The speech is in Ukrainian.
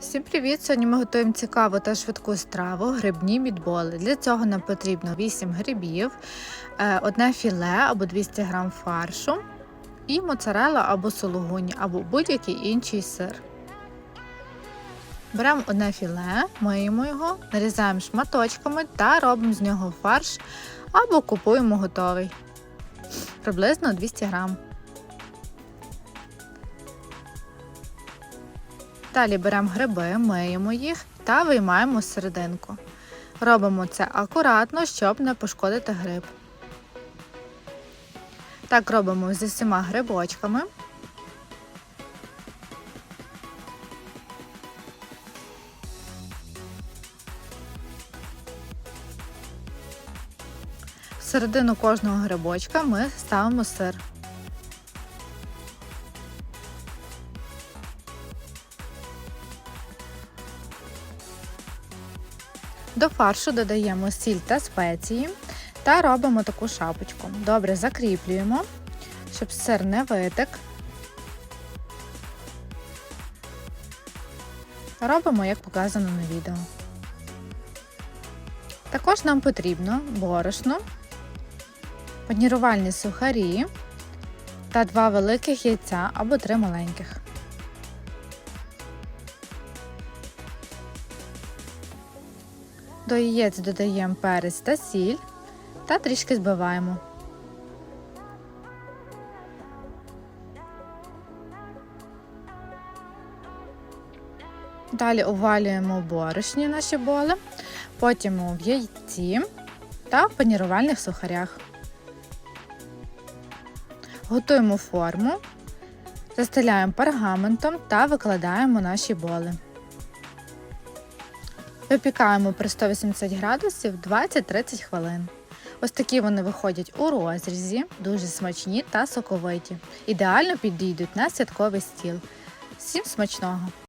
Всім привіт! Сьогодні ми готуємо цікаву та швидку страву грибні мідболи. Для цього нам потрібно 8 грибів, е, одне філе або 200 г фаршу і моцарела або сулугуні, або будь-який інший сир. Беремо одне філе, миємо його, нарізаємо шматочками та робимо з нього фарш або купуємо готовий. Приблизно 200 грам. Далі беремо гриби, миємо їх та виймаємо серединку. Робимо це акуратно, щоб не пошкодити гриб. Так робимо з усіма грибочками. В середину кожного грибочка ми ставимо сир. До фаршу додаємо сіль та спеції та робимо таку шапочку. Добре закріплюємо, щоб сир не витек. Робимо, як показано на відео. Також нам потрібно борошно, панірувальні сухарі та два великих яйця або три маленьких. До яєць додаємо перець та сіль та трішки збиваємо. Далі увалюємо борошні наші боли, потім в яйці та в панірувальних сухарях. Готуємо форму, застеляємо пергаментом та викладаємо наші боли. Випікаємо при 180 градусів 20-30 хвилин. Ось такі вони виходять у розрізі, дуже смачні та соковиті. Ідеально підійдуть на святковий стіл. Всім смачного!